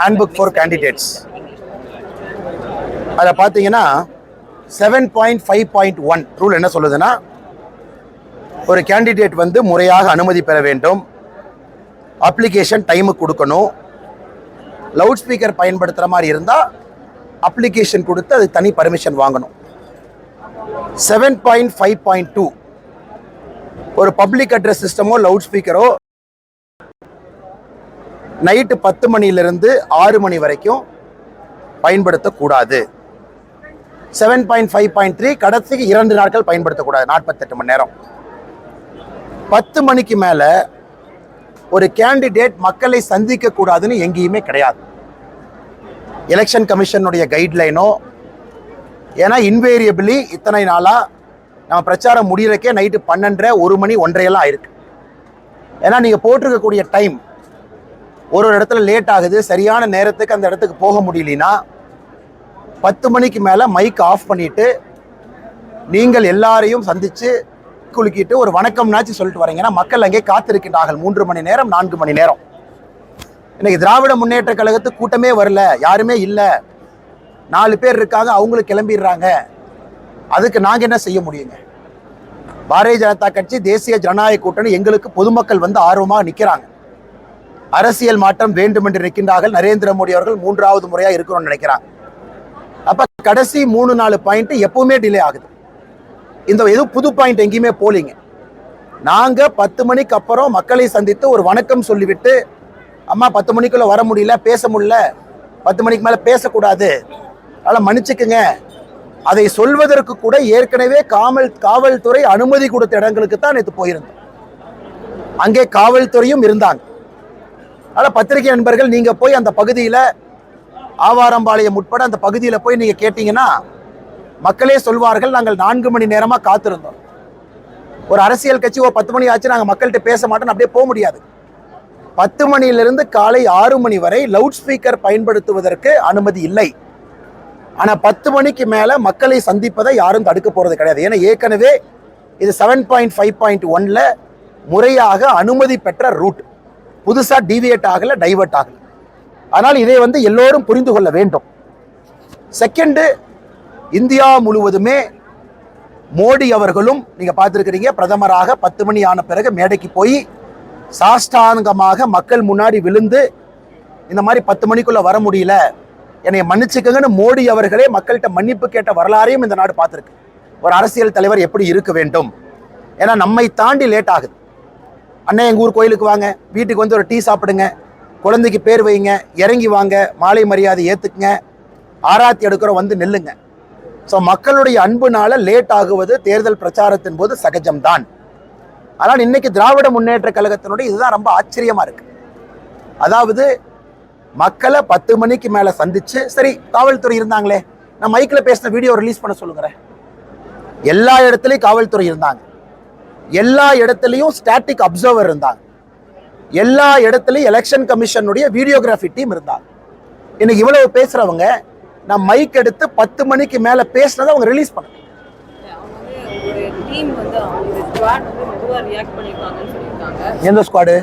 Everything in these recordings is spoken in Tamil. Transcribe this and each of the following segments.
ஹேண்ட்புக் ஃபார் கேண்டிடேட்ஸ் அதில் பார்த்தீங்கன்னா seven point five point one rule என்ன சொல்லுதுன்னா ஒரு கேண்டிடேட் வந்து முறையாக அனுமதி பெற வேண்டும். அப்ளிகேஷன் டைமுக்கு கொடுக்கணும். லவுட் ஸ்பீக்கர் பயன்படுத்துகிற மாதிரி இருந்தால் அப்ளிகேஷன் கொடுத்து அது தனி பர்மிஷன் வாங்கணும். Seven point five point two ஒரு பப்ளிக் அட்ரஸ் சிஸ்டமோ லவுட் ஸ்பீக்கரோ நைட்டு பத்து மணியிலிருந்து ஆறு மணி வரைக்கும் பயன்படுத்தக்கூடாது. Seven point five point three கடைசிக்கு இரண்டு நாட்கள் பயன்படுத்தக்கூடாது நாற்பத்தெட்டு மணி நேரம். பத்து மணிக்கு மேலே ஒரு கேண்டிடேட் மக்களை சந்திக்க கூடாதுன்னு எங்கேயுமே கிடையாது. எலெக்ஷன் கமிஷனுடைய கைட்லைனோ ஏன்னா இன்வேரியபிளி இத்தனை நாளாக நம்ம பிரச்சாரம் முடியறக்கே நைட்டு பன்னெண்டரை ஒரு மணி ஒன்றையெல்லாம் ஆயிருக்கு. ஏன்னா நீங்கள் போட்டிருக்கக்கூடிய டைம் ஒரு ஒரு இடத்துல லேட் ஆகுது சரியான நேரத்துக்கு அந்த இடத்துக்கு போக முடியலனா பத்து மணிக்கு மேலே மைக் ஆஃப் பண்ணிவிட்டு நீங்கள் எல்லாரையும் சந்தித்து குலுக்கிட்டு ஒரு வணக்கம்னாச்சும் சொல்லிட்டு வரீங்கன்னா மக்கள் அங்கே காத்திருக்கின்றார்கள். மூன்று மணி நேரம் நான்கு மணி நேரம். இன்னைக்கு திராவிட முன்னேற்ற கழகத்து கூட்டமே வரல யாருமே இல்லை. நாலு பேர் இருக்காங்க அவங்களும் கிளம்பிடுறாங்க. அதுக்கு நாங்கள் என்ன செய்ய முடியுங்க? பாரதிய ஜனதா கட்சி தேசிய ஜனநாயக கூட்டணி எங்களுக்கு பொதுமக்கள் வந்து ஆர்வமாக நிற்கிறாங்க அரசியல் மாற்றம் வேண்டும் என்று நிற்கின்றார்கள். நரேந்திர மோடி அவர்கள் மூன்றாவது முறையாக இருக்கணும்னு நினைக்கிறாங்க அப்ப கடைசி மூணு நாலு பாயிண்ட் எப்பவுமே டிலே ஆகுது. இந்த எதுவும் புது பாயிண்ட் எங்கேயுமே போலிங்க. நாங்க பத்து மணிக்கு அப்புறம் மக்களை சந்தித்து ஒரு வணக்கம் சொல்லிவிட்டு அம்மா பத்து மணிக்குள்ள வர முடியல பேச முடியல பத்து மணிக்கு மேல பேசக்கூடாது. அதனால மன்னிச்சுக்குங்க. அதை சொல்வதற்கு கூட ஏற்கனவே காவல் காவல்துறை அனுமதி கொடுத்த இடங்களுக்கு தான் நேற்று போயிருந்தோம். அங்கே காவல்துறையும் இருந்தாங்க. அதனால் பத்திரிகை நண்பர்கள் நீங்கள் போய் அந்த பகுதியில் ஆவாரம்பாளையம் உட்பட அந்த பகுதியில் போய் நீங்கள் கேட்டீங்கன்னா மக்களே சொல்வார்கள் நாங்கள் நான்கு மணி நேரமாக காத்திருந்தோம். ஒரு அரசியல் கட்சி ஒரு பத்து மணி ஆச்சு நாங்கள் மக்கள்கிட்ட பேச மாட்டோம் அப்படியே போக முடியாது. பத்து மணியிலிருந்து காலை ஆறு மணி வரை லவுட் ஸ்பீக்கர் பயன்படுத்துவதற்கு அனுமதி இல்லை. ஆனால் பத்து மணிக்கு மேலே மக்களை சந்திப்பதை யாரும் தடுக்க போகிறது கிடையாது. ஏன்னா ஏற்கனவே இது செவன் பாயிண்ட் ஃபைவ் பாயிண்ட் ஒன்ல முறையாக அனுமதி பெற்ற ரூட் புதுசாக டிவியேட் ஆகலை டைவெர்ட் ஆகலை. ஆனால் இதை வந்து எல்லோரும் புரிந்து கொள்ள வேண்டும். செகண்டு இந்தியா முழுவதுமே மோடி அவர்களும் நீங்கள் பார்த்துருக்கிறீங்க பிரதமராக பத்து மணி ஆன பிறகு மேடைக்கு போய் சாஷ்டாங்கமாக மக்கள் முன்னாடி விழுந்து இந்த மாதிரி பத்து மணிக்குள்ளே வர முடியல என்னை மன்னிச்சுக்கங்கன்னு மோடி அவர்களே மக்கள்கிட்ட மன்னிப்பு கேட்ட வரலாறையும் இந்த நாடு பார்த்துருக்கு. ஒரு அரசியல் தலைவர் எப்படி இருக்க வேண்டும்? ஏன்னா நம்மை தாண்டி லேட் ஆகுது. அண்ணன் எங்கள் ஊர் கோயிலுக்கு வாங்க. வீட்டுக்கு வந்து ஒரு டீ சாப்பிடுங்க. குழந்தைக்கு பேர் வைங்க. இறங்கி வாங்க. மாலை மரியாதை ஏற்றுக்குங்க ஆராத்தி எடுக்கிறோம் வந்து நில்லுங்க. ஸோ மக்களுடைய அன்புனால லேட் ஆகுவது தேர்தல் பிரச்சாரத்தின் போது சகஜம்தான். ஆனால் இன்னைக்கு திராவிட முன்னேற்ற கழகத்தினுடைய இதுதான் ரொம்ப ஆச்சரியமாக இருக்கு. அதாவது மக்களை பத்து மணிக்கு மேலே சந்திச்சு சரி காவல்துறை இருந்தாங்களே நான் மைக்கில் பேசின வீடியோ ரிலீஸ் பண்ண சொல்லுங்கிறேன் எல்லா இடத்துலையும் காவல்துறை இருந்தாங்க. எல்லா இடத்துலையும் ஸ்டாட்டிக் அப்சர்வர் இருந்தாங்க. எல்லா இடத்துலையும் எலெக்ஷன் கமிஷனுடைய வீடியோகிராஃபி டீம் இருந்தாங்க. இன்னைக்கு இவ்வளவு பேசுறவங்க நான் மைக் எடுத்து பத்து மணிக்கு மேல பேசினதை அவங்க ரிலீஸ் பண்ண எந்த ஸ்குவாடு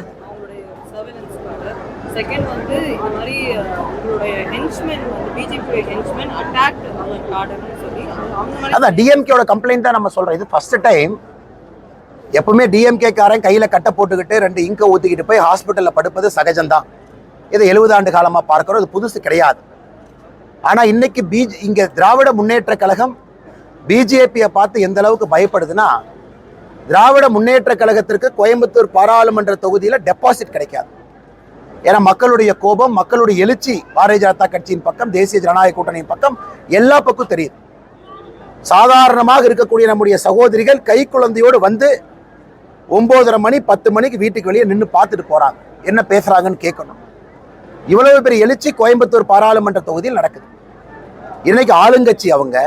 செகண்ட் வந்து இந்த மாதிரி உங்களுடைய ஹென்ச்மென் பிஜேபி ஹென்ச்மென் அட்டாக் அவர் கார்டர்னு சொல்லி அதான் டிஎம்கேயோட கம்ப்ளைண்ட் தான் நம்ம சொல்றோம். இது ஃபர்ஸ்ட் டைம் எப்பவுமே டிஎம்கேக்காரன் கையில் கட்டை போட்டுக்கிட்டு ரெண்டு இங்கை ஊத்திக்கிட்டு போய் ஹாஸ்பிட்டலில் படுப்பது சகஜம்தான். இதை எழுபது ஆண்டு காலமாக பார்க்குறோம். இது புதுசு கிடையாது. ஆனால் இன்னைக்கு பிஜ் இங்கே திராவிட முன்னேற்ற கழகம் பிஜேபியை பார்த்து எந்த அளவுக்கு பயப்படுதுன்னா திராவிட முன்னேற்ற கழகத்திற்கு கோயம்புத்தூர் பாராளுமன்ற தொகுதியில் டெபாசிட் கிடைக்காது. ஏன்னா மக்களுடைய கோபம் மக்களுடைய எழுச்சி பாரதிய ஜனதா கட்சியின் பக்கம் தேசிய ஜனநாயக கூட்டணியின் பக்கம் எல்லா பக்கம் தெரியுது. சாதாரணமாக இருக்கக்கூடிய நம்முடைய சகோதரிகள் கை குழந்தையோடு வந்து ஒம்போதரை மணி பத்து மணிக்கு வீட்டுக்கு வெளியே நின்று பார்த்துட்டு போகிறாங்க என்ன பேசுகிறாங்கன்னு கேட்கணும். இவ்வளவு பெரிய எழுச்சி கோயம்புத்தூர் பாராளுமன்ற தொகுதியில் நடக்குது. இன்னைக்கு ஆளுங்கட்சி அவங்க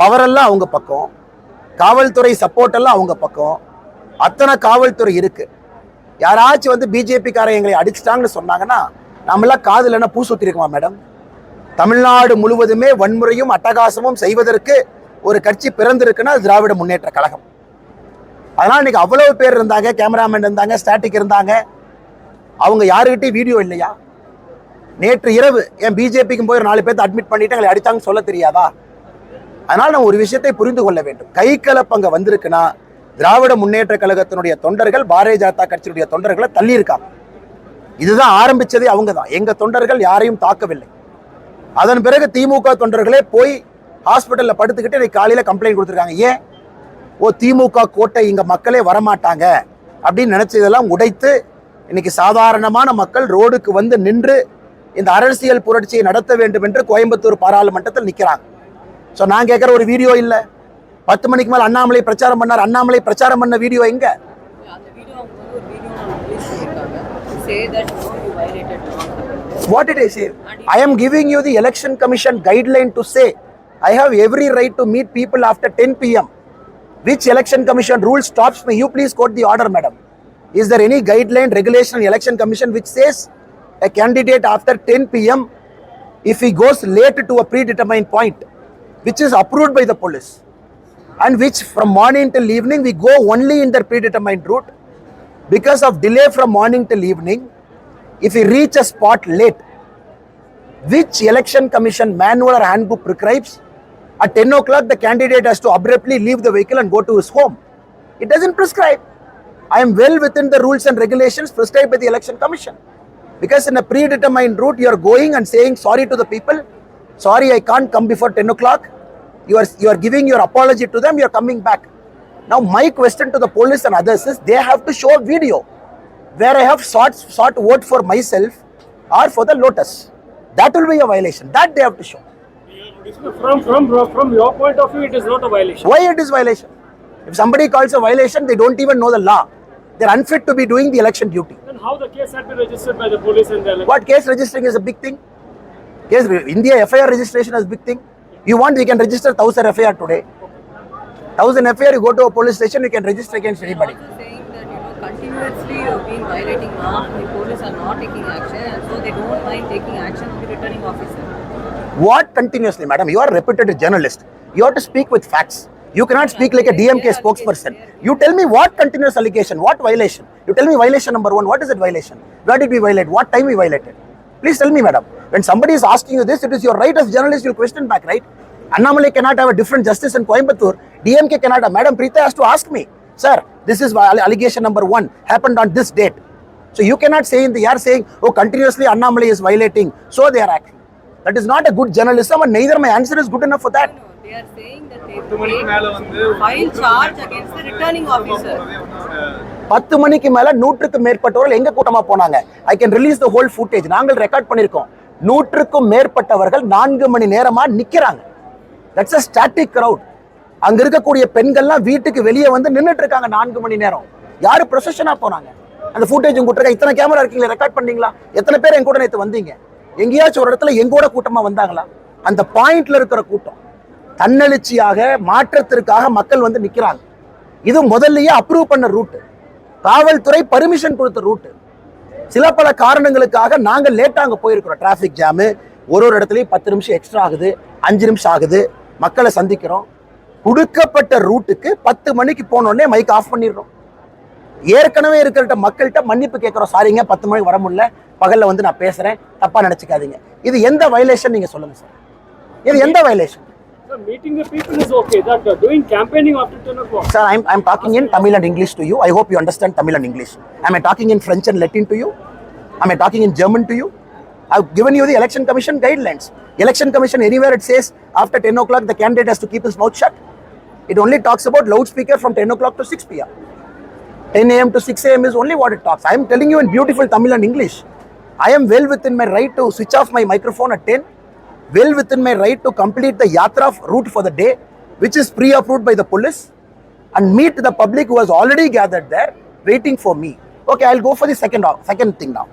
பவரெல்லாம் அவங்க பக்கம் காவல்துறை சப்போர்ட் எல்லாம் அவங்க பக்கம் அத்தனை காவல்துறை இருக்கு. யாராச்சும் வந்து பிஜேபிக்காரன் எங்களை அடிச்சிட்டாங்கன்னு சொன்னாங்கன்னா நம்மளாம் காதில் என்ன பூ சுத்தி மேடம் தமிழ்நாடு முழுவதுமே வன்முறையும் அட்டகாசமும் செய்வதற்கு ஒரு கட்சி பிறந்திருக்குன்னா திராவிட முன்னேற்ற கழகம். அதனால் இன்றைக்கி அவ்வளவு பேர் இருந்தாங்க கேமராமேன் இருந்தாங்க ஸ்டாட்டிக் இருந்தாங்க. அவங்க யாருக்கிட்டையும் வீடியோ இல்லையா? நேற்று இரவு என் பிஜேபிக்கும் போய் ஒரு நாலு பேர்த்து அட்மிட் பண்ணிட்டு எங்களை அடித்தாங்கன்னு சொல்ல தெரியாதா? அதனால் நம்ம ஒரு விஷயத்தை புரிந்து கொள்ள வேண்டும். கை கலப்பு அங்கே வந்திருக்குன்னா திராவிட முன்னேற்ற கழகத்தினுடைய தொண்டர்கள் பாரதிய ஜனதா கட்சியினுடைய தொண்டர்களை தள்ளியிருக்காங்க. இதுதான் ஆரம்பிச்சதே அவங்க தான் எங்கள் தொண்டர்கள் யாரையும் தாக்கவில்லை. அதன் பிறகு திமுக தொண்டர்களே போய் ஹாஸ்பிட்டலில் படுத்துக்கிட்டு இன்னைக்கு காலையில் கம்ப்ளைண்ட் கொடுத்துருக்காங்க. ஏன்? ஓ திமுக கோட்டை இங்க மக்களே வரமாட்டாங்க அப்படின்னு நினைச்சதெல்லாம் உடைத்து இன்னைக்கு சாதாரணமான மக்கள் ரோடுக்கு வந்து நின்று இந்த அரசியல் புரட்சியை நடத்த வேண்டும் என்று கோயம்புத்தூர் பாராளுமன்றத்தில் நிற்கிறாங்க ஸோ நான் கேட்குற ஒரு வீடியோ இல்லை. பத்து மணிக்கு மேலே அண்ணாமலை பிரச்சாரம் பண்ணார். அண்ணாமலை பிரச்சாரம் பண்ண வீடியோ எங்க? சே What did I say? I am giving you the election commission guideline to say I have every right to meet people after 10 p.m. Which election commission rule stops me? You please quote the order, madam. Is there any guideline, regulation, election commission which says a candidate after 10 p.m. if he goes late to a predetermined point, which is approved by the police, and which from morning till evening we go only in the predetermined route because of delay from morning till evening if we reach a spot late which election commission manual or handbook prescribes at 10 o'clock the candidate has to abruptly leave the vehicle and go to his home. It doesn't prescribe. I am well within the rules and regulations prescribed by the election commission. Because in a predetermined route you are going and saying sorry to the people. Sorry i can't come before 10 o'clock. You are you are giving your apology to them. You are coming back. Now my question to the police and others is they have to show a video where I have sought, sought vote for myself or for the Lotus. That will be a violation. That they have to show. From, from, from your point of view, it is not a violation. Why it is violation? If somebody calls a violation, they don't even know the law. They're unfit to be doing the election duty. Then how the case had been registered by the police and the election? What case registering is a big thing? Case India FIR registration is a big thing. You want, we can register 1000 FIR today. 1000 FIR, you go to a police station, you can register against anybody. Also saying that you know continuously you've been violating law, the police are not taking action, and so they don't mind taking action on the returning officer. What continuously, madam? You are a reputed journalist. You have to speak with facts. You cannot speak like a DMK spokesperson. You tell me what continuous allegation, what violation. You tell me violation number one. What is that violation? Where did we violate? What time we violated? Please tell me, madam. When somebody is asking you this, it is your right as journalist. You'll question back, right? Annamalai cannot have a different justice in Coimbatore. DMK cannot have. Madam Preeta has to ask me, sir. This is allegation number one. Happened on this date. So you cannot say in the air saying, oh, continuously Annamalai is violating. So they are acting. That is not a good journalism, and neither my answer is good enough for that. No, they are saying that they பத்து மணிக்கு மேல வந்து file charge against the returning officer. போறதே வந்து ஒரு பத்து மணிக்கு மேல நூற்றுக்கு மேற்பட்டவர்கள் எங்க கூட்டமா போனாங்க? I can release the whole footage நாங்கள் ரெக்கார்ட் பண்ணிருக்கோம். நூற்றுக்கும் மேற்பட்டவர்கள் நான்கு மணி நேரமா நிக்கிறாங்க. That's a static crowd. அங்க இருக்கக்கூடிய பெண்கள்லாம் வீட்டுக்கு வெளியே வந்து நின்னுட்டு இருக்காங்க நான்கு மணி நேரம். யாரு ப்ரொசஷனா போனாங்க? அந்த ஃபுட்டேஜ் உங்க இத்தனை கேமரா இருக்கீங்களா? ரெக்கார்ட் பண்ணீங்களா? எத்தனை பேர் என் கூட நேத்து வந்தீங்க? எங்கேயாச்சும் ஒரு இடத்துல எங்கூட கூட்டமா வந்தாங்களா? அந்த பாயிண்ட்ல இருக்கிற கூட்டம். தன்னெழுச்சியாக மாற்றத்திற்காக மக்கள் வந்து நிக்கிறாங்க. இது முதல்லயே அப்ரூவ் பண்ண ரூட்டு காவல்துறை பர்மிஷன் கொடுத்த ரூட்டு சில பல காரணங்களுக்காக நாங்க லேட்டாக அங்க போயிருக்கிறோம். டிராஃபிக் ஜாமு ஒரு ஒரு இடத்துலயும் பத்து நிமிஷம் எக்ஸ்ட்ரா ஆகுது அஞ்சு நிமிஷம் ஆகுது. மக்களை சந்திக்கிறோம். கொடுக்கப்பட்ட ரூட்டுக்கு பத்து மணிக்கு போன உடனே மைக் ஆஃப் பண்ணிடுறோம். ஏற்கனவே இருக்கிற மக்கள்கிட்ட மன்னிப்பு கேட்குறோம். சாரிங்க பத்து மணிக்கு வர முடியல. பகல்ல வந்து நான் பேசுறேன் தப்பா நினைச்சுக்காதீங்க இது எந்த வயலேஷன் நீங்க சொல்லுங்க சார் இது எந்த violation So meeting the people is okay. That uh, doing campaigning after 10 o'clock. Sir, I'm, I'm talking in Tamil and English to you. I hope you understand Tamil and English. Am I talking in French and Latin to you? Am I talking in German to you? I've given you the Election Commission guidelines. Election Commission, anywhere it says after 10 o'clock, the candidate has to keep his mouth shut. It only talks about loudspeaker from 10 o'clock to 6 p.m. 10 a.m. to 6 a.m. is only what it talks. I am telling you in beautiful Tamil and English. I am well within my right to switch off my microphone at 10, well within my right to complete the yatra route for the day, which is pre-approved by the police, and meet the public who has already gathered there, waiting for me. Okay, I'll go for the second second thing now.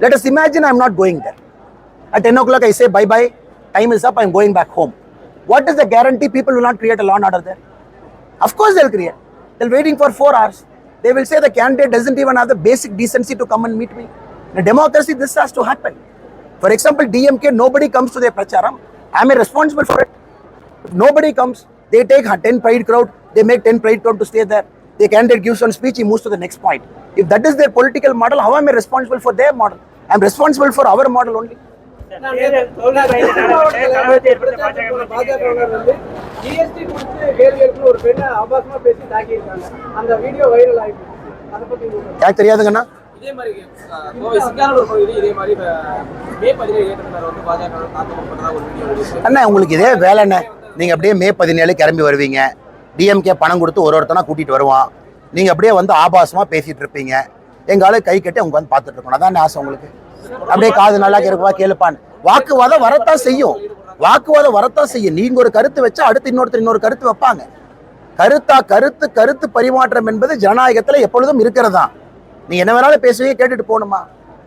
Let us imagine I'm not going there. At 10 o'clock, I say bye bye. Time is up. I'm going back home. What is the guarantee people will not create a law and order there? Of course, they'll create. They're waiting for four hours. They will say the candidate doesn't even have the basic decency to come and meet me. In a democracy, this has to happen. For example, DMK, nobody comes to their pracharam. Am I responsible for it? If nobody comes, they take a 10 pride crowd, they make 10 pride crowd to stay there. The candidate gives one speech, he moves to the next point. If that is their political model, how am I responsible for their model? I'm responsible for our model only. பாஜகவினர் வந்து ஜிஎஸ்டி குறித்து கேள்வி எழுப்புன்னு ஒரு பெண்ணை ஆபாசமா பேசி தாக்கியிருக்காங்க அந்த வீடியோ வைரல் ஆயிடுச்சு அதை பத்தி உங்களுக்கு எனக்கு தெரியாதுங்கண்ணா இதே மாதிரி கோவை சிங்கானூர் இதே மாதிரி மே பதினேழு வந்து பாஜக ஒரு வீடியோ அண்ணா உங்களுக்கு இதே வேலைண்ணே நீங்கள் அப்படியே மே பதினேழு கிளம்பி வருவீங்க. டிஎம்கே பணம் கொடுத்து ஒரு ஒருத்தனா கூட்டிகிட்டு வருவான். நீங்கள் அப்படியே வந்து ஆபாசமாக பேசிகிட்டு இருப்பீங்க. எங்கால கை கட்டி அவங்க வந்து பார்த்துட்டு இருக்கணும். அதான் ஆசை உங்களுக்கு? அப்படியே காது நல்லா கேட்குவா கேளுப்பான்னு வாக்குவாதம் வரத்தான் செய்யும். வாக்குவாதம் வரத்தான் செய்யும். நீங்கள் ஒரு கருத்து வச்சா அடுத்து இன்னொருத்தர் இன்னொரு கருத்து வைப்பாங்க. கருத்தா கருத்து கருத்து பரிமாற்றம் என்பது ஜனநாயகத்தில் எப்பொழுதும் இருக்கிறதான் நீ என்ன வேணாலும் பேசுவீங்க கேட்டுட்டு போகணுமா?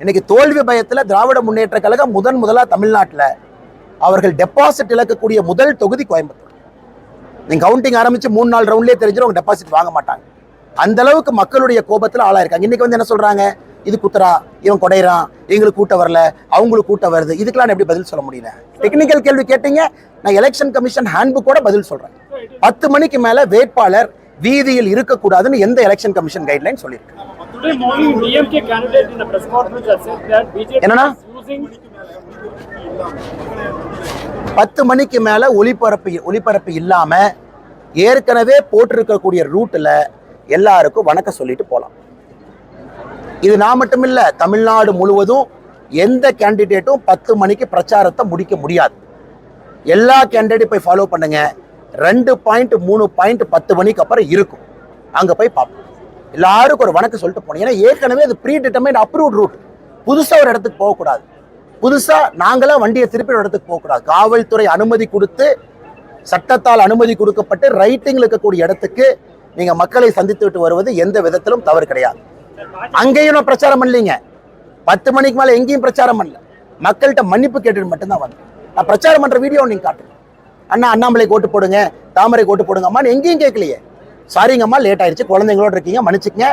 இன்னைக்கு தோல்வி பயத்தில் திராவிட முன்னேற்ற கழகம் முதன் முதலா தமிழ்நாட்டில் அவர்கள் டெபாசிட் இழக்கக்கூடிய முதல் தொகுதி கோயம்புத்தூர். நீங்க கவுண்டிங் ஆரம்பிச்சு மூணு நாள் ரவுண்ட்லேயே தெரிஞ்சிடும் அவங்க டெபாசிட் வாங்க மாட்டாங்க. அந்த அளவுக்கு மக்களுடைய கோபத்தில் ஆளாயிருக்காங்க இன்னைக்கு வந்து என்ன சொல்றாங்க? இது குத்துறா இவன் கொடைறான் எங்களுக்கு கூட்டம் வரல அவங்களுக்கு கூட்டம் வருது. இதுக்கெல்லாம் நான் எப்படி பதில் சொல்ல முடியல? டெக்னிக்கல் கேள்வி கேட்டீங்க நான் எலெக்ஷன் கமிஷன் ஹேண்ட்புக்கோட பதில் சொல்றேன். பத்து மணிக்கு மேல வேட்பாளர் வீதியில் இருக்கக்கூடாதுன்னு எந்த எலெக்ஷன் கமிஷன் கைட்லைன் சொல்லியிருக்கு? Today morning, DMK candidate in a press conference has said that BJP என்னண்ணா? is using பத்து மணிக்கு மேல ஒளிபரப்பு ஒளிபரப்பு இல்லாம ஏற்கனவே போட்டிருக்கக்கூடிய ரூட்ல எல்லாருக்கும் வணக்கம் சொல்லிட்டு போலாம். இது நான் மட்டும் இல்ல தமிழ்நாடு முழுவதும் எந்த கேண்டிடேட்டும் பத்து மணிக்கு பிரச்சாரத்தை முடிக்க முடியாது. எல்லா கேண்டிடேட் போய் ஃபாலோ பண்ணுங்க. ரெண்டு பாயிண்ட் மூணு பாயிண்ட் பத்து மணிக்கு அப்புறம் இருக்கும். அங்க போய் பார்ப்போம். எல்லாருக்கும் ஒரு வணக்கம் சொல்லிட்டு போனோம். ஏன்னா ஏற்கனவே அது ப்ரீ டிட்டர்மைன் அப்ரூவ்ட் ரூட் புதுசாக ஒரு இடத்துக்கு போகக்கூடாது. புதுசாக நாங்களாம் வண்டியை திருப்பி ஒரு இடத்துக்கு போகக்கூடாது. காவல்துறை அனுமதி கொடுத்து சட்டத்தால் அனுமதி கொடுக்கப்பட்டு ரைட்டிங்கில் இருக்கக்கூடிய இடத்துக்கு நீங்கள் மக்களை சந்தித்து விட்டு வருவது எந்த விதத்திலும் தவறு கிடையாது. அங்கேயும் நான் பிரச்சாரம் பண்ணலீங்க. பத்து மணிக்கு மேலே எங்கேயும் பிரச்சாரம் பண்ணல. மக்கள்கிட்ட மன்னிப்பு கேட்டுட்டு மட்டும்தான் வந்தேன். நான் பிரச்சாரம் பண்ணுற வீடியோ நீங்கள் காட்டுங்க. அண்ணா அண்ணாமலைக்கு ஓட்டு போடுங்க தாமரை ஓட்டு போடுங்க அம்மான்னு எங்கேயும் கேட்கலையே. சாரிங்கம்மா லேட் ஆயிருச்சு. குழந்தைங்களோட இருக்கீங்க மன்னிச்சுக்கங்க.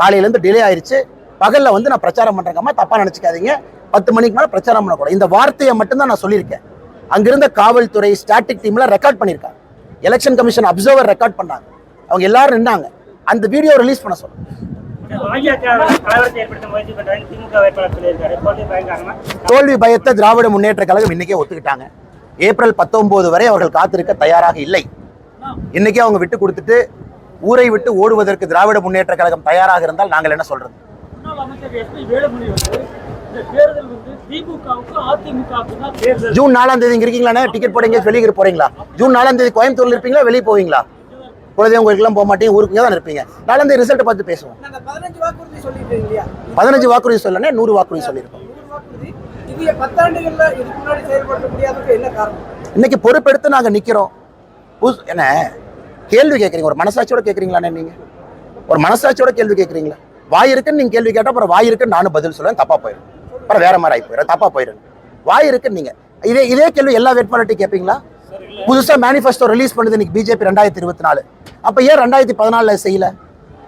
காலையில இருந்து டிலே ஆயிருச்சு. பகல்ல வந்து நான் பிரச்சாரம் பண்றேங்கம்மா தப்பா நினைச்சுக்காதீங்க. பத்து மணிக்கு மேல பிரச்சாரம் பண்ணக்கூடாது. இந்த வார்த்தையை மட்டும்தான் நான் சொல்லியிருக்கேன். அங்கிருந்த காவல்துறை ஸ்டாட்டிக் டீம்ல ரெக்கார்ட் பண்ணியிருக்காங்க. எலெக்ஷன் கமிஷன் அப்சர்வர் ரெக்கார்ட் பண்ணாங்க அவங்க எல்லாரும் நின்னாங்க. அந்த வீடியோ ரிலீஸ் பண்ண சொல்லுங்க தோல்வி பயத்தை திராவிட முன்னேற்ற கழகம் இன்னைக்கே ஒத்துக்கிட்டாங்க. ஏப்ரல் பத்தொன்பது வரை அவர்கள் காத்திருக்க தயாராக இல்லை. இன்னைக்கே அவங்க விட்டு கொடுத்துட்டு ஊரை விட்டு ஓடுவதற்கு திராவிட முன்னேற்ற கழகம் தயாராக இருந்தால் நாங்கள் என்ன சொல்றது? ஜூன் நாலாம் தேதி இங்க இருக்கீங்களாண்ணே? டிக்கெட் போட வெளியே போறீங்களா? ஜூன் நாலாம் தேதி கோயம்புத்தூர்ல இருப்பீங்களா? வெளியே போவீங்களா? குலதெய்வம் கோயிலுக்குலாம் போக மாட்டீங்க ஊருக்கு தான் இருப்பீங்க. நாலாம் தேதி ரிசல்ட் பார்த்து பேசுவோம். பதினஞ்சு வாக்குறுதி சொல்லனே நூறு வாக்குறுதி சொல்லியிருக்கோம். இன்னைக்கு பொறுப்பெடுத்து நாங்க நிக்கிறோம். புதுசு- என்ன? கேள்வி கேட்குறீங்க ஒரு மனசாட்சியோட கேட்குறீங்களாண்ணே நீங்கள் ஒரு மனசாட்சியோட கேள்வி கேட்குறீங்களா? வாய் இருக்குன்னு நீங்கள் கேள்வி கேட்டால் அப்புறம் வாய் இருக்குன்னு நானும் பதில் சொல்லுவேன் தப்பாக போயிடும் அப்புறம் வேற மாதிரி ஆகி போயிடும் தப்பாக போயிடும் வாய் இருக்குன்னு நீங்கள் இதே இதே கேள்வி எல்லா வேட்பாளர்கிட்டையும் கேட்பீங்களா? புதுசாக மேனிஃபெஸ்டோ ரிலீஸ் பண்ணுது இன்னைக்கு பிஜேபி ரெண்டாயிரத்தி இருபத்தி நாலு அப்போ ஏன் ரெண்டாயிரத்தி பதினாலில் செய்யல?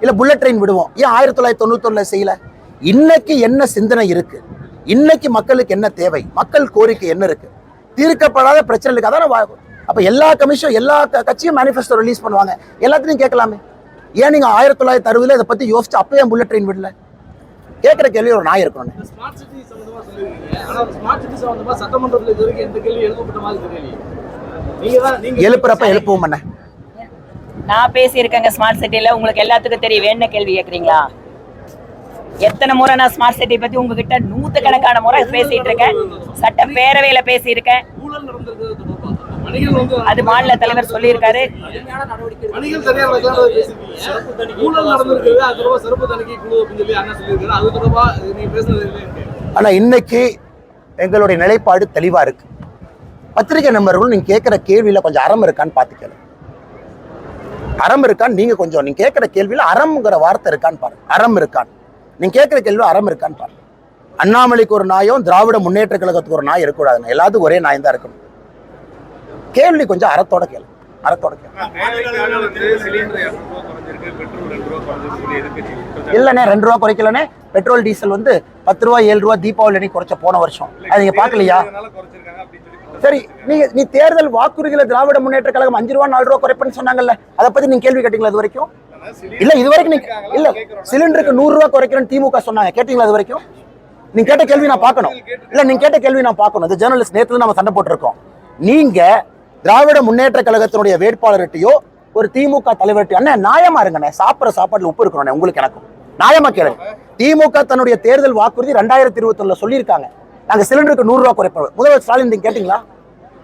இல்லை புல்லட் ட்ரெயின் விடுவோம். ஏன் ஆயிரத்தி தொள்ளாயிரத்தி தொண்ணூத்தொன்னில் செய்யல? இன்னைக்கு என்ன சிந்தனை இருக்கு? இன்னைக்கு மக்களுக்கு என்ன தேவை? மக்கள் கோரிக்கை என்ன இருக்கு? தீர்க்கப்படாத பிரச்சனைகளுக்கு அதான அப்ப எல்லா கமிஷன் எல்லா கட்சியும் மேனிஃபெஸ்டோ ரிலீஸ் பண்ணுவாங்க. எல்லாத்தையும் கேட்கலாமே. ஏன் நீங்க ஆயிரத்தி தொள்ளாயிரத்தி அறுபதுல இதை பத்தி யோசிச்சு அப்பயே புல்லட் ட்ரெயின் விடல? கேட்கிற கேள்வி ஒரு நாய் இருக்கணும் ஸ்மார்ட் சிட்டி சம்பந்தமா சொல்லிருக்கீங்க. ஆனா ஸ்மார்ட் சிட்டி சம்பந்தமா சட்டமன்றத்தில் இது வரைக்கும் எந்த கேள்வி எழுப்பப்பட்ட மாதிரி தெரியலையே. நீங்க தான் நீங்க எழுப்புறப்ப எழுப்புவோம் என்ன நான் பேசியிருக்கேங்க ஸ்மார்ட் சிட்டில உங்களுக்கு எல்லாத்துக்கும் தெரியும். என்ன கேள்வி கேக்குறீங்களா எத்தனை முறை நான் ஸ்மார்ட் சிட்டி பத்தி உங்ககிட்ட நூத்துக்கணக்கான முறை பேசிட்டு இருக்கேன். சட்ட பேரவையில பேசியிருக்கேன். அது மாநில தலைவர் சொல்லியிருக்காரு. ஆனா இன்னைக்கு எங்களுடைய நிலைப்பாடு தெளிவா இருக்கு. பத்திரிகை நண்பர்கள் நீங்க கேட்கிற கேள்வியில கொஞ்சம் அறம் இருக்கான்னு பாத்துக்கல அறம் இருக்கான்னு நீங்க கொஞ்சம் நீங்க கேட்கிற கேள்வியில அறம்ங்கிற வார்த்தை இருக்கான்னு பாருங்க. அறம் இருக்கான்னு நீங்க கேட்கிற கேள்வி அறம் இருக்கான்னு பாருங்க. அண்ணாமலைக்கு ஒரு நாயும் திராவிட முன்னேற்ற கழகத்துக்கு ஒரு நாய் இருக்கக்கூடாதுங்க எல்லாத்துக்கும் ஒரே நாய் தான் இருக்கணும். கேள்வி கொஞ்சம் அறத்தோட கேளு. அறத்தோட கேளு. வேலைக்காக வந்து சிலிண்டர் இரநூறு ரூபா குறைஞ்சிருக்கு பெட்ரோல் ரெண்டு ரூபா குறைஞ்சிருக்கு சொல்லி எதிர்க்கட்சி இல்லைண்ணே ரெண்டு ரூபா குறைக்கலண்ணே. பெட்ரோல் டீசல் வந்து பத்து ரூபா ஏழு ரூபா தீபாவளி அன்னைக்கு குறைச்ச போன வருஷம். அது நீங்க பாக்கலையா குறைச்சிருக்காங்க அப்படின்னு சொல்லி சரி நீங்க நீ தேர்தல் வாக்குறுதியில திராவிட முன்னேற்ற கழகம் அஞ்சு ரூபா நாலு ரூபா குறைப்பேன்னு சொன்னாங்கல்ல அதை பத்தி நீங்க கேள்வி கேட்டீங்களா இது வரைக்கும்? இல்ல இது வரைக்கும் நீங்க இல்ல சிலிண்டருக்கு நூறு ரூபா குறைக்கிறேன்னு திமுக சொன்னாங்க. கேட்டீங்களா இது வரைக்கும்? நீங்க கேட்ட கேள்வி நான் பார்க்கணும். இல்ல நீங்க கேட்ட கேள்வி நான் பார்க்கணும். இந்த ஜேர்னலிஸ்ட் நேத்துல நம்ம சண்டை போட்டிருக்கோம். நீங்க திராவிட முன்னேற்ற கழகத்தினுடைய வேட்பாளர்கிட்டயோ ஒரு திமுக தலைவர்கிட்ட அண்ணன் நியாயமா இருங்கண்ணே சாப்பிட்ற சாப்பாடுல உப்பு இருக்கணும் உங்களுக்கு எனக்கும். நியாயமா கேளுங்க. திமுக தன்னுடைய தேர்தல் வாக்குறுதி ரெண்டாயிரத்தி இருபத்தி ஒண்ணுல சொல்லியிருக்காங்க. நாங்க சிலிண்டருக்கு நூறு ரூபா குறைப்போம். முதல்வர் ஸ்டாலின் நீங்க கேட்டீங்களா?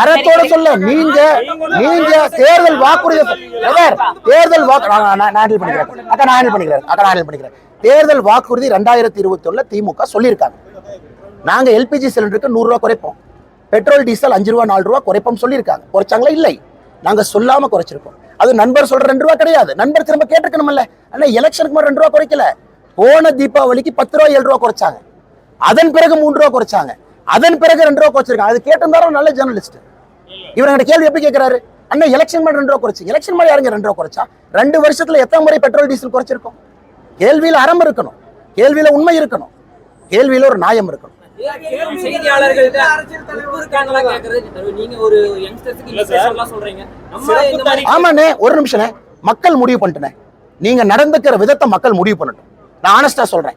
அறத்தோட சொல்ல நீங்க நீங்க தேர்தல் வாக்குறுதி தேர்தல் வாக்கு நான் நான் ஹேண்டில் பண்ணிக்கிறேன். அக்கா நான் ஹேண்டில் பண்ணிக்கிறேன். அக்கா நான் ஹேண்டில் பண்ணிக்கிறேன். தேர்தல் வாக்குறுதி ரெண்டாயிரத்தி இருபத்தி ஒண்ணுல திமுக சொல்லியிருக்காங்க. நாங்க எல்பிஜி சிலிண்டருக்கு நூறு ரூபா குறைப்போம். பெட்ரோல் டீசல் அஞ்சு ரூபா நாலு ரூபா குறைப்போம் சொல்லியிருக்காங்க. குறைச்சாங்களா? இல்லை. நாங்க சொல்லாம குறைச்சிருக்கோம். அது நண்பர் சொல்ற ரெண்டு ரூபா கிடையாது. நண்பர் திரும்ப கேட்டுக்கணும்ல ஆனா எலெக்ஷனுக்கு ரெண்டு ரூபா குறைக்கல. போன தீபாவளிக்கு பத்து ரூபா ஏழு ரூபா குறைச்சாங்க. அதன் பிறகு மூன்று ரூபா குறைச்சாங்க. அதன் பிறகு ரெண்டு ரூபா குறைச்சிருக்காங்க. அது கேட்டிருந்தாலும் நல்ல ஜேர்னலிஸ்ட் இவர் என்கிட்ட கேள்வி எப்படி கேட்கிறாரு? அண்ணா எலெக்ஷன் மாதிரி ரெண்டு ரூபா குறைச்சு. எலெக்ஷன் மாதிரி யாருங்க ரெண்டு ரூபா குறைச்சா? ரெண்டு வருஷத்துல எத்தனை முறை பெட்ரோல் டீசல் குறைச்சிருக்கோம்? கேள்வியில அறம் இருக்கணும். கேள்வியில உண்மை இருக்கணும். கேள்வியில ஒரு நியாயம் இருக்கணும். ஆமாண்ணே ஒரு நிமிஷம்ண்ணே மக்கள் முடிவு பண்ணிட்டேனே நீங்க நடந்துக்கிற விதத்தை மக்கள் முடிவு பண்ணட்டும். நான் ஆனஸ்டா சொல்றேன்.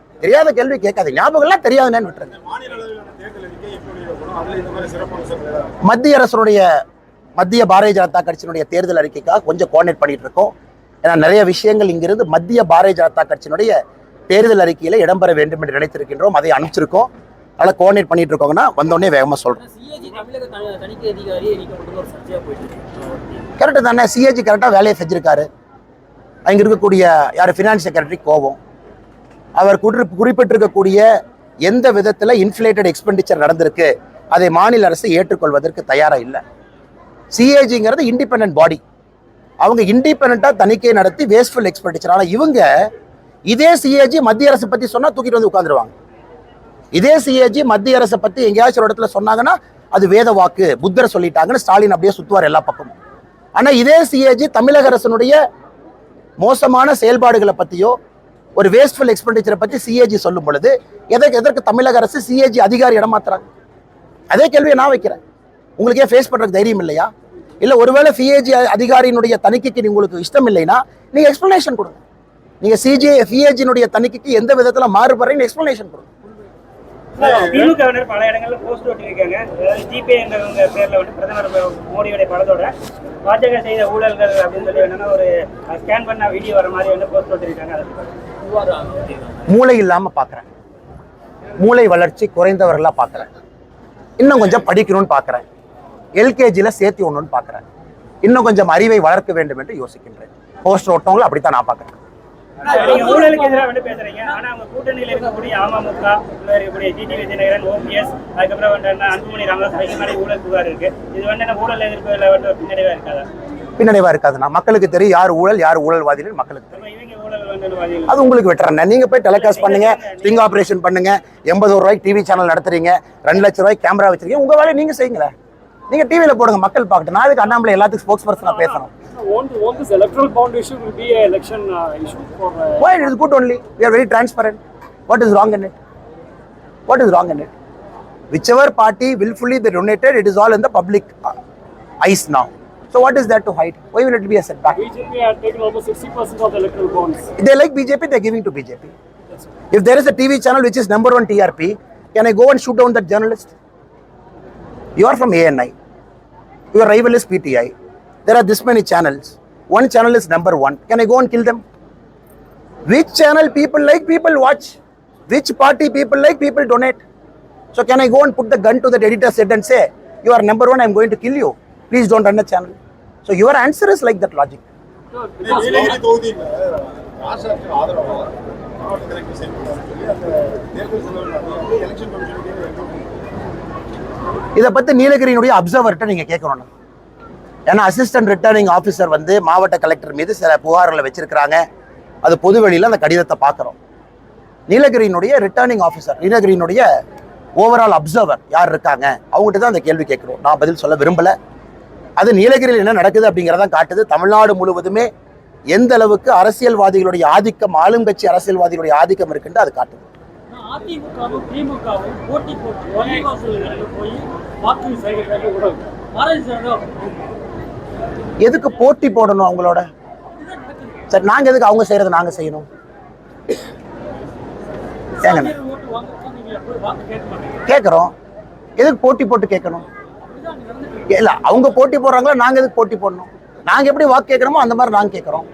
தெரியாத கேள்வி கேட்காதீங்க. ஞாபகம் எல்லாம் தெரியாதுன்னு விட்டுருங்க. மத்திய அரசுடைய மத்திய பாரதிய ஜனதா கட்சியினுடைய தேர்தல் அறிக்கைக்காக கொஞ்சம் கோஆர்டினேட் பண்ணிட்டு இருக்கோம். ஏன்னா நிறைய விஷயங்கள் இங்கிருந்து மத்திய பாரதிய ஜனதா கட்சியினுடைய தேர்தல் அறிக்கையில இடம்பெற வேண்டும் என்று நினைத்திருக்கின்றோம். அதை அனுப்பிச்சிருக்கோம். அதனால கோஆர்டினேட் பண்ணிட்டு இருக்கோங்கன்னா வந்தோடனே வேகமா சொல்றோம். சிஏஜி தமிழக த- தணிக்கை அதிகாரி நீக்கப்பட்டது ஒரு சர்ச்சையா போயிட்டு இருக்கு. கரெக்டு தானே. சிஏஜி கரெக்டாக வேலையை செஞ்சிருக்காரு. அங்கே இருக்கக்கூடிய யார்? ஃபினான்ஸ் செக்ரட்டரி கோவம் அவர் குறிப்பிட்டிருக்கக்கூடிய எந்த விதத்தில் இன்ஃபிளேட்டட் எக்ஸ்பெண்டிச்சர் நடந்திருக்கு அதை மாநில அரசு ஏற்றுக்கொள்வதற்கு தயாராக இல்லை. சிஏஜிங்கிறது இண்டிபெண்ட் பாடி அவங்க இண்டிபெண்ட்டாக தணிக்கை நடத்தி வேஸ்ட்ஃபுல் எக்ஸ்பெண்டிச்சர் ஆனால் இவங்க இதே சிஏஜி மத்திய அரசு பற்றி சொன்னால் தூக்கிட்டு வந்து உட்காந்துருவாங்க இதே சிஏஜி மத்திய அரசை பற்றி எங்கேயாச்சும் ஒரு இடத்துல சொன்னாங்கன்னா அது வேத வாக்கு புத்தர் சொல்லிட்டாங்கன்னு ஸ்டாலின் அப்படியே சுற்றுவார் எல்லா பக்கமும். ஆனால் இதே சிஏஜி தமிழக அரசனுடைய மோசமான செயல்பாடுகளை பற்றியோ ஒரு வேஸ்ட்ஃபுல் எக்ஸ்பெண்டிச்சரை பற்றி சிஏஜி சொல்லும் பொழுது எதற்கு எதற்கு தமிழக அரசு சிஏஜி அதிகாரி இடமாத்துறாங்க? அதே கேள்வியை நான் வைக்கிறேன். உங்களுக்கு ஏன் ஃபேஸ் பண்ணுறதுக்கு தைரியம் இல்லையா? இல்லை ஒருவேளை சிஏஜி அதிகாரியினுடைய தணிக்கைக்கு உங்களுக்கு இஷ்டம் இல்லைன்னா நீங்கள் எக்ஸ்ப்ளனேஷன் கொடுங்க. நீங்கள் சிஜே சிஏஜினுடைய தணிக்கைக்கு எந்த விதத்தில் மாறுபடுறீங்கன்னு எக்ஸ்ப்ளனேஷன் கொடுங்க. திமுகவினர் பல இடங்கள்ல போஸ்ட் ஒட்டியிருக்காங்க. அதாவது ஜிபே என்ற பேர்ல வந்து பிரதமர் மோடியோட படத்தோட பாஜக செய்த ஊழல்கள் அப்படின்னு சொல்லி என்னன்னா ஒரு ஸ்கேன் பண்ண வீடியோ வர மாதிரி வந்து போஸ்ட் அதை பத்தி. மூளை இல்லாமல் பார்க்குறேன் மூளை வளர்ச்சி குறைந்தவர்களாக பார்க்குறேன் இன்னும் கொஞ்சம் படிக்கணும்னு பார்க்குறேன் எல்கேஜியில் சேர்த்து ஒன்றுன்னு பார்க்குறேன் இன்னும் கொஞ்சம் அறிவை வளர்க்க வேண்டும் என்று யோசிக்கின்றேன். போஸ்டர் ஒட்டவங்களை அப்படித்தான் நான் பார்க்குறேன் ஊழலுக்கு எதிராக வந்து பேசுறீங்க. ஆனா அவங்க கூட்டணியில இருக்கக்கூடிய அமமுக டிடி விஜயநகரன் ஓபிஎஸ் அதுக்கப்புறம் வந்து என்ன அன்புமணி ராமதாஸ் அவங்க மாதிரி ஊழல் புகார் இருக்கு. இது வந்து என்ன ஊழல் ஒரு பின்னடைவா இருக்காதா? பின்னடைவாக இருக்காதுண்ணா. மக்களுக்கு தெரியும் யார் ஊழல் யார் ஊழல்வாதின்னு மக்களுக்கு தெரியும். அது உங்களுக்கு விட்டுறேன் நீங்க போய் டெலிகாஸ்ட் பண்ணுங்க ஸ்டிங் ஆபரேஷன் பண்ணுங்க எண்பது ரூபாய்க்கு டிவி சேனல் நடத்துறீங்க ரெண்டு லட்ச ரூபாய்க்கு கேமரா வச்சிருக்கீங்க உங்க வேலையை நீங்க செய்யுங்களேன் நீங்க டிவியில போடுங்க மக்கள் பார்க்கட்டும் நான் இதுக்கு அண்ணாமலை எல்லாத்துக்கும் ஸ்போக்ஸ் பர்சனா பேசணும் won't, won't this electoral bond issue will be a election uh, issue for uh, Why it is good only? We are very transparent. What is wrong in it? What is wrong in it? whichever party willfully they donated, it is all in the public uh, eyes now. So what is there to hide? Why will it be a setback? BJP had taken almost 60% of the electoral bonds. They like BJP, they're giving to BJP. If there is a TV channel which is number one TRP, can I go and shoot down that journalist? You are from ANI. Your rival is PTI. There are this many channels. One channel is number one. Can I go and kill them? Which channel people like, people watch. Which party people like, people donate. So can I go and put the gun to the editor's head and say, you are number one, I'm going to kill you. ராசாக்கு ஆதரவா? மாவட்ட கலெக்டர் செயல்படுறாரு சொல்லி அந்த தேர்தல் செலவு அதிகாரி எலெக்ஷன் கமிஷனுக்கு இதை பத்தி நீலகிரியினுடைய அப்சர்வர்கிட்ட நீங்க கேட்கணும் ஏன்னா அசிஸ்டன்ட் ரிட்டர்னிங் ஆஃபீஸர் வந்து மாவட்ட கலெக்டர் மீது சில புகார்களை வச்சிருக்கிறாங்க. அது பொதுவெளியில் அந்த கடிதத்தை பார்க்குறோம். நீலகிரியினுடைய ரிட்டர்னிங் ஆஃபீஸர் நீலகிரியினுடைய ஓவரால் அப்சர்வர் யார் இருக்காங்க? அவங்ககிட்ட தான் அந்த கேள்வி கேட்குறோம். நான் பதில் சொல்ல விரும்பல. அது நீலகிரியில் என்ன நடக்குது அப்படிங்கிறதான் காட்டுது. தமிழ்நாடு முழுவதுமே எந்த அளவுக்கு அரசியல்வாதிகளுடைய ஆதிக்கம் ஆளுங்கட்சி அரசியல்வாதிகளுடைய ஆதிக்கம் இருக்குன்னு அது காட்டுது. எதுக்கு போட்டி போடணும் அவங்களோட? சரி நாங்க எதுக்கு அவங்க செய்யறதை நாங்க செய்யணும்? ஏங்கண்ணே ஓட்டு வாங்குறதுக்கு நீங்க போய் வாக்கு கேட்க மாட்டீங்க கேட்குறோம். எதுக்கு போட்டி போட்டு கேட்கணும்? இல்ல அவங்க போட்டி போடுறாங்களா நாங்க எதுக்கு போட்டி போடணும்? நாங்க எப்படி வாக்கு கேட்கறோமோ அந்த மாதிரி நாங்க கேட்கறோம்.